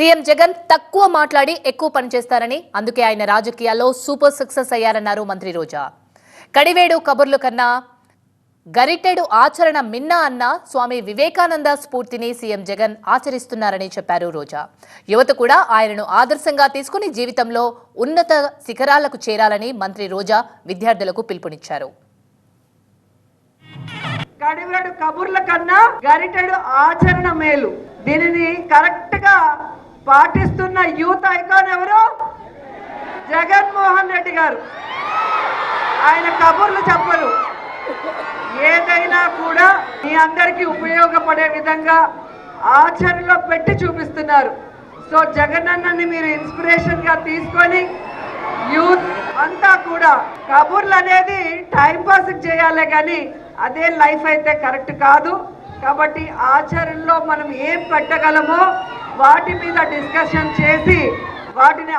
CM Jagan తక్కువ మాట్లాడి ఎక్కువ పనిచేస్తారని అందుకే ఆయన రాజకీయాల్లో సూపర్ సక్సెస్ అయ్యారన్నారు మంత్రి రోజా. కడివేడు కబుర్లు కన్నా గరిటెడు ఆచరణ మిన్న అన్న స్వామి వివేకానంద స్ఫూర్తిని సీఎం జగన్ ఆచరిస్తున్నారని చెప్పారు రోజా. యువత కూడా ఆయనను ఆదర్శంగా తీసుకుని జీవితంలో ఉన్నత శిఖరాలకు చేరాలని మంత్రి రోజా విద్యార్థులకు పిలుపునిచ్చారు. కడివేడు కబుర్ల కన్నా గరిటెడు ఆచరణ మేలు. దీనిని కరెక్ట్ పాటిస్తున్న యూత్ ఐకాన్ ఎవరు? జగన్మోహన్ రెడ్డి గారు. ఆయన కబుర్లు చెప్పరు. ఏదైనా కూడా మీ అందరికీ ఉపయోగపడే విధంగా ఆచరణలో పెట్టి చూపిస్తున్నారు. సో జగనన్నని మీరు ఇన్స్పిరేషన్గా తీసుకొని యూత్ అంతా కూడా కబుర్లు అనేది టైం పాస్ చేయాలి కానీ అదే లైఫ్ అయితే కరెక్ట్ కాదు. కాబట్టి ఆచరణలో మనం ఏం పెట్టగలమో వాటి మీద డిస్కషన్ చేసి వాటిని